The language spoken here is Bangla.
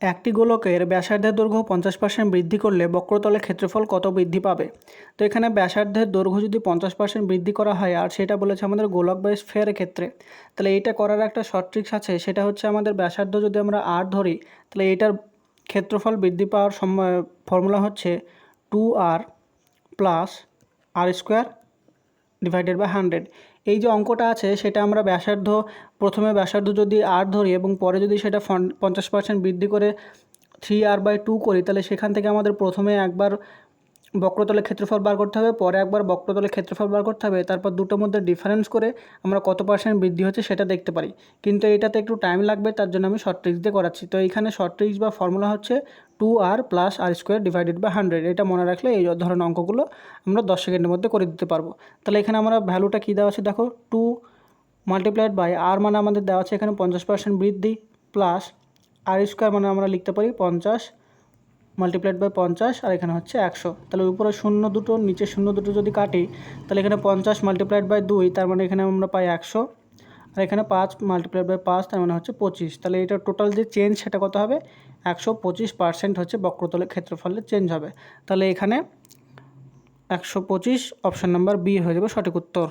একটি গোলকের ব্যাসার্ধের দৈর্ঘ্য পঞ্চাশ পার্সেন্ট বৃদ্ধি করলে বক্রতলের ক্ষেত্রফল কত বৃদ্ধি পাবে? তো এখানে ব্যাসার্ধের দৈর্ঘ্য যদি পঞ্চাশ পার্সেন্ট বৃদ্ধি করা হয়, আর সেটা বলেছে আমাদের গোলক বা স্ফেয়ারের ক্ষেত্রে, তাহলে এইটা করার একটা শর্ট ট্রিক্স আছে, সেটা হচ্ছে আমাদের ব্যাসার্ধ যদি আমরা আর ধরি, তাহলে এটার ক্ষেত্রফল বৃদ্ধি পাওয়ার ফর্মুলা হচ্ছে two R plus R square divided by hundred এই যে অঙ্কটা আছে, সেটা আমরা ব্যাসার্ধ, প্রথমে ব্যাসার্ধ যদি আর ধরি এবং পরে যদি সেটা ফন পঞ্চাশ পার্সেন্ট বৃদ্ধি করে থ্রি আর বাই টু করি, তাহলে সেখান থেকে আমাদের প্রথমে একবার বক্রতলের ক্ষেত্রফল বার করতে হবে, পরে একবার বক্রতলের ক্ষেত্রফল বার করতে হবে, তারপর দুটোর মধ্যে ডিফারেন্স করে আমরা কত পার্সেন্ট বৃদ্ধি হচ্ছে সেটা দেখতে পারি। কিন্তু এটাতে একটু টাইম লাগবে, তার জন্য আমি শর্ট ট্রিক্স দিয়ে করাচ্ছি। তো এইখানে শর্ট ট্রিক্স বা ফর্মুলা হচ্ছে two R plus R square divided by hundred এটা মনে রাখলে এই ধরনের অঙ্কগুলো আমরা দশ সেকেন্ডের মধ্যে করে দিতে পারব। তাহলে এখানে আমরা ভ্যালুটা কী দেওয়া আছে দেখো? টু মাল্টিপ্লাইড বাই আর মানে আমাদের দেওয়া আছে এখানে পঞ্চাশ পার্সেন্ট বৃদ্ধি প্লাস আর স্কোয়ার মানে আমরা লিখতে পারি পঞ্চাশ মাল্টিপ্লাইড বাই পঞ্চাশ আর এখানে হচ্ছে একশো। তাহলে উপরে শূন্য দুটো, নিচে শূন্য দুটো যদি কাটি, তাহলে এখানে পঞ্চাশ মাল্টিপ্লাইড বাই দুই, তার মানে এখানে আমরা পাই একশো। আর এখানে পাঁচ মাল্টিপ্লাইড বাই পাঁচ, তার মানে হচ্ছে পঁচিশ। তাহলে এটা টোটাল যে চেঞ্জ সেটা কত হবে? একশো পঁচিশ পার্সেন্ট হচ্ছে বক্রতলের ক্ষেত্রফলে চেঞ্জ হবে। তাহলে এখানে একশো পঁচিশ অপশান নাম্বার বি হয়ে যাবে সঠিক উত্তর।